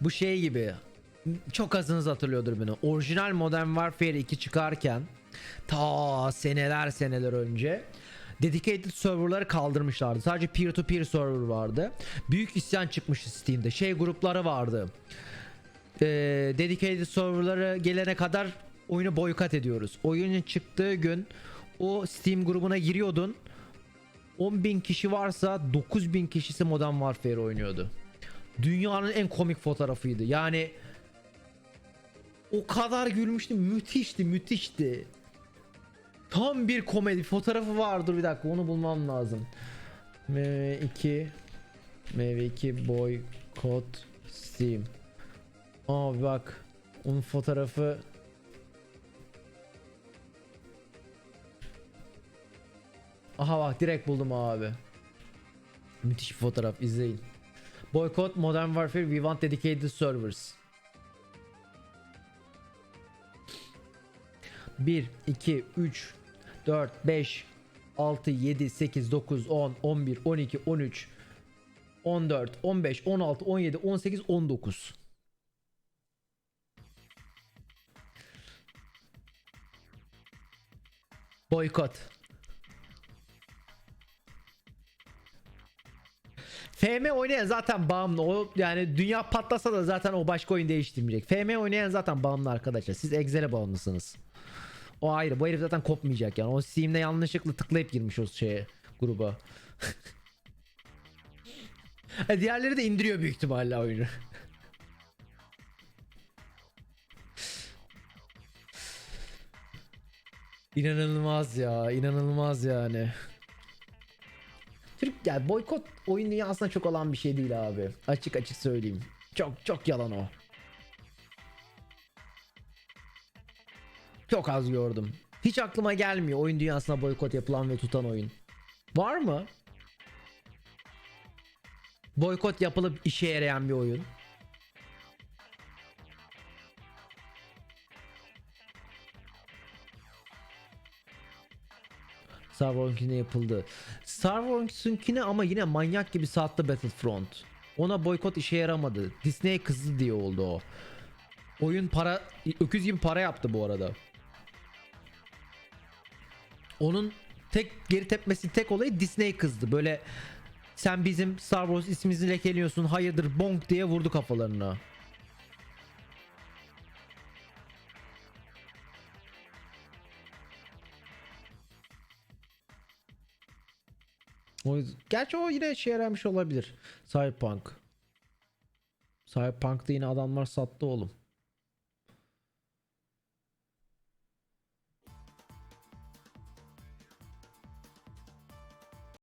Bu şey gibi. Çok azınız hatırlıyordur bunu. Orijinal Modern Warfare 2 çıkarken ta seneler seneler önce dedicated serverları kaldırmışlardı. Sadece peer to peer server vardı. Büyük isyan çıkmıştı Steam'de. Şey grupları vardı. Ee, dedicated serverları gelene kadar oyunu boykot ediyoruz. Oyunun çıktığı gün o Steam grubuna giriyordun. 10.000 kişi varsa 9.000 kişisi Modern Warfare oynuyordu. Dünyanın en komik fotoğrafıydı. Yani o kadar gülmüştüm. Müthişti, müthişti. Tam bir komedi fotoğrafı vardır bir dakika onu bulmam lazım. MV2 MV2 boykot Steam. Abi bak onun fotoğrafı Aha bak direkt buldum abi. Müthiş bir fotoğraf izleyin. Boycott Modern Warfare We want dedicated servers. 1 2 3 4 5 6 7 8 9 10 11 12 13 14 15 16 17 18 19 Boykot. FM oynayan zaten bağımlı. O yani dünya patlasa da zaten o başka oyun değiştirmeyecek. FM oynayan zaten bağımlı arkadaşlar. Siz Excel'e bağımlısınız. O ayrı. Bu herif zaten kopmayacak yani. O Steam'de yanlışlıkla tıklayıp girmiş o şeye gruba. Diğerleri de indiriyor büyük ihtimalle oyunu. İnanılmaz ya, inanılmaz yani. Türk yani boykot oyun dünyasında çok olan bir şey değil abi. Açık açık söyleyeyim. Çok çok yalan o. Çok az gördüm. Hiç aklıma gelmiyor oyun dünyasına boykot yapılan ve tutan oyun. Var mı? Boykot yapılıp işe yarayan bir oyun. Star Wars'unkine yapıldı. Star Wars'unkine ama yine manyak gibi sattı Battlefront. Ona boykot işe yaramadı. Disney kızdı diye oldu o. Oyun para öküz gibi para yaptı bu arada. Onun tek geri tepmesi tek olayı Disney kızdı. Böyle sen bizim Star Wars ismimizi lekeliyorsun hayırdır bonk diye vurdu kafalarına. O gerçi o yine işe yaramış olabilir. Cyberpunk. Cyberpunk'ta yine adamlar sattı oğlum.